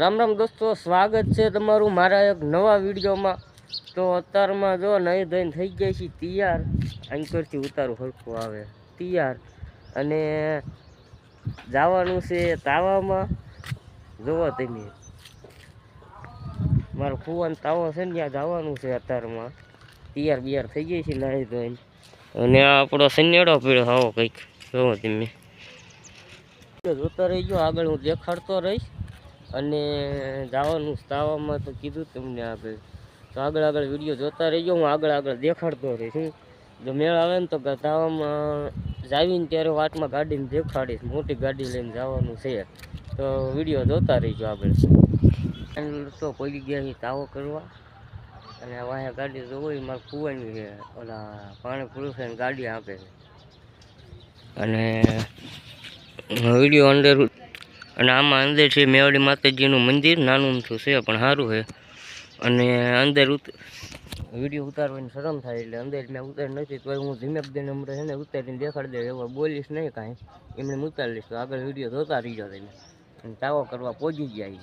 રામ રામ દોસ્તો, સ્વાગત છે તમારું મારા એક નવા વિડીયોમાં. તો અત્યારમાં જો નહીં ધોઈને થઈ ગયા છે તૈયાર અંકરથી ઉતારું હરખું આવે. તૈયાર. અને જવાનું છે તાવામાં. જોવો તમે. મારો ફુવાન તાવો છે ને, ત્યાં જવાનું છે અત્યારમાં. તૈયાર બિયાર થઈ ગઈ છે નાહી ધોઈને. અને આ આપણો સન્યાડો પીળો આવો કંઈક. જોવો તમે. જોતા રહીજો આગળ હું દેખાડતો રહીશ. અને જવાનું તાવામાં તો કીધું તમને આગળ. તો આગળ આગળ વીડિયો જોતા રહીજો, હું આગળ આગળ દેખાડતો રહીશ જો મેળ આવે ને તો કે તાવામાં જાવીને ત્યારે વાટમાં ગાડીને દેખાડીશ, મોટી ગાડી લઈને જવાનું છે. તો વીડિયો જોતા રહીજો આગળ. તો પડી ગયા છે તાવો કરવા. અને વાયા ગાડી જોવો એ મારે કુવાની છે, ઓલા પાણી પૂરું ગાડી આપે અને વીડિયો અંદર અને આમાં અંદર છે મેવાડી માતાજીનું મંદિર નાનું અમથું છે પણ સારું છે. અને અંદર વીડિયો ઉતારવાની શરમ થાય એટલે અંદર મેં ઉતારી નથી તો હું ધીમે દઈને હમણાં છે ને ઉતારીને દેખાડી દે એવા બોલીશ નહીં કાંઈ. એમને ઉતારી લઈશ તો આગળ વીડિયો જોતા રહીજો એને અને તાવો કરવા પહોંચી ગયા ઈ.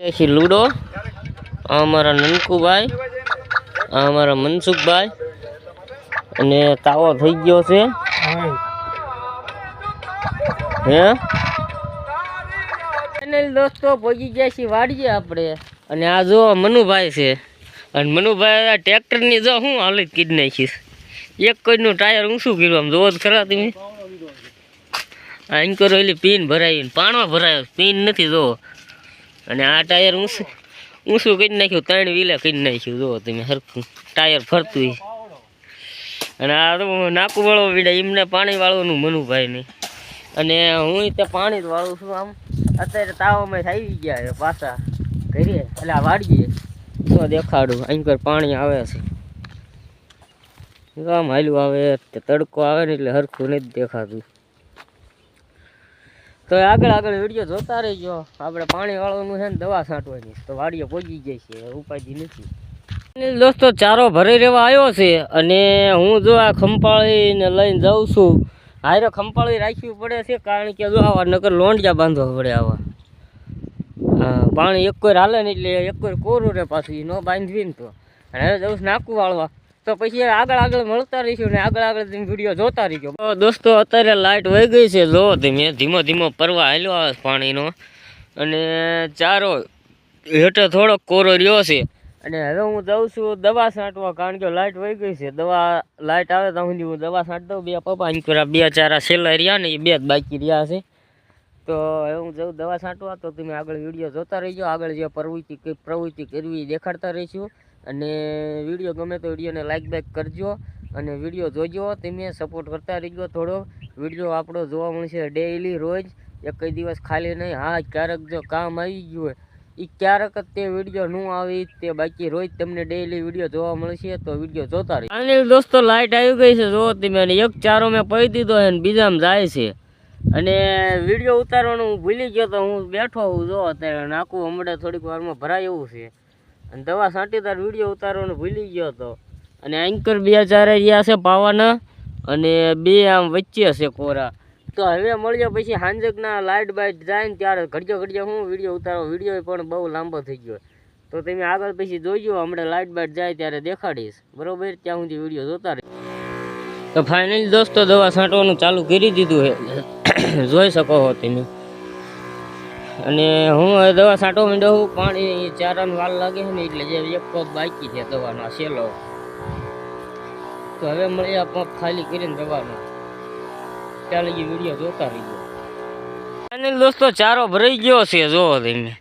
લૂડો. આ અમારા નનકુભાઈ આ અમારા મનસુખભાઈ અને તાવો થઈ ગયો છે. હે? દોસ્તો પહોંચી ગયા છીએ વાડીએ આપણે. અને આ જો મનુભાઈ છે. અને મનુભાઈ ટ્રેક્ટરની જો હું હાલત કીધી નાખીશ. એક કોઈનું ટાયર ઊંચું કર્યું આમ જોવો જ ખરા તમે. આઈન કરો એટલે પીન ભરાયું પાણવા ભરાયો. પીન નથી જોવો અને આ ટાયર ઊંચું ઊંચું કરી નાખ્યું, ત્રણ વ્હીલે કરી નાખ્યું. જો તમે સરખું ટાયર ફરતું. અને આ તો નાકું વાળો વીડા, એમને પાણી વાળવાનું મનુભાઈ નહીં. અને હું તે પાણી જ વાળું છું આમ. અત્યારે તાવામાં આવી ગયા છે પાછા કરીએ એટલે આ વાળીએ તો દેખાડું, અહીં પાણી આવે છે. આમ હાલ્યું આવે, તડકો આવે ને એટલે હરખું નથી દેખાતું. તો આગળ આગળ વીડિયો જોતા રહેજો. આપણે પાણી વાળવાનું છે ને દવા છાંટવાની. તો વાડીએ પહોંચી જાય છે ઉપાધિ નથી. દોસ્તો, ચારો ભરી રહેવા આવ્યો છે અને હું જો આ ખંપાળીને લઈને જાઉં છું. હારે ખંપાળી રાખવી પડે છે, કારણ કે જો આવા નકર લોંડિયા બાંધવા પડે આવા. પાણી એક કોઈ હાલે ને એટલે એક કોઈ કોરું રહે પાછું ન બાંધવી ને તો. અને હવે જવું નાકું વાળવા તો પછી આગળ આગળ મળતા રહીશું ને આગળ આગળ વીડિયો જોતા રહીશું દોસ્તો, અત્યારે લાઇટ વહી ગઈ છે. જો, ધીમે, ધીમો ધીમો પરવા હાલ્યો પાણીનો. અને ચારો હેઠે થોડોક કોરો રહ્યો છે. અને હવે હું જાઉં છું દવા છાંટવા, કારણ કે લાઇટ વહી ગઈ છે. દવા લાઇટ આવે તો હું દવા છાંટ દઉં. બે પપ્પા અહીં બે ચારા છેલ્લા રહ્યા ને એ બે જ બાકી રહ્યા છે. તો હવે હું જાઉં દવા છાંટવા, તો તમે આગળ વીડિયો જોતા રહીજો. આગળ જે પ્રવૃત્તિ પ્રવૃત્તિ કરવી દેખાડતા રહીશું. અને વીડિયો ગમે તો વિડીયોને લાઇક બેક કરજો અને વીડિયો જોજો. તમે સપોર્ટ કરતા રહીજો થોડો. વીડિયો આપણો જોવા મળશે ડેઈલી રોજ. એક દિવસ ખાલી નહીં. હા, ક્યારેક જો કામ આવી ગયું હોય એ ક્યારેક તે વીડિયો ન આવે તે બાકી રોજ તમને ડેઈલી વીડિયો જોવા મળશે તો વીડિયો જોતા રહી અને દોસ્તો લાઇટ આવી ગઈ છે. જો તમે એક ચારો મેં પહી દીધો છે અને બીજામાં જાય છે. અને વીડિયો ઉતારવાનું હું ભૂલી ગયો તો હું બેઠો હું જો અત્યારે. નાખું હમણાં થોડીક વારમાં ભરાય એવું છે. અને દવા છાંટી તાર વીડિયો ઉતારવાનું ભૂલી ગયો હતો અને એન્કર બે ચારે રહ્યા છે પાવાના અને બે આમ વચ્ચે છે કોરા. તો હવે મળીએ પછી હાંજકના લાઇટ બાઇટ જાય ને ત્યારે ઘડિયો ઘડિયો હું વીડિયો ઉતારો. વીડિયો પણ બહુ લાંબો થઈ ગયો. તો તમે આગળ પછી જોઈજો હમણાં લાઇટ બાઇટ જાય ત્યારે દેખાડીશ. બરોબર? ત્યાં સુધી વીડિયો જોતા રહે તો ફાઇનલી દોસ્તો, દવા છાંટવાનું ચાલુ કરી દીધું છે. જોઈ શકો હો તમે. અને હું દવા છાંટો માંડ્યો છું, પાણી, ચારાનું વાલ લાગે છે ને એટલે જે એક પગ બાકી છે દવાનો સેલો તો હવે મળી આ પંપ ખાલી કરીને દવાનો. ચાલે એ વીડિયો જોતા રહીજો. અને દોસ્તો, ચારો ભરાઈ ગયો છે જોવો તમે.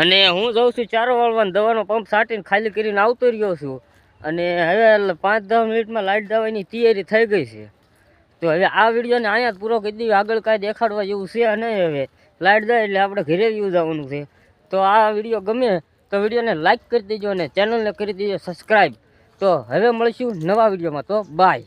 અને હું જાઉં છું ચારો વાળવાનો દવાનો પંપ સાટીને ખાલી કરીને આવતો રહ્યો છું. અને હવે પાંચ દસ મિનિટમાં લાઇટ દવાની તૈયારી થઈ ગઈ છે. તો હવે આ વિડીયોને અહીંયા પૂરો કરી દઈએ. આગળ કાંઈ દેખાડવા જેવું છે નહીં હવે. લાઇટ જાય એટલે આપણે ઘરે યુઝ જવાનું છે. તો આ વીડિયો ગમે તો વિડીયોને લાઇક કરી દેજો અને ચેનલને કરી દેજો સબસ્ક્રાઈબ તો હવે મળીશું નવા વિડીયોમાં. તો બાય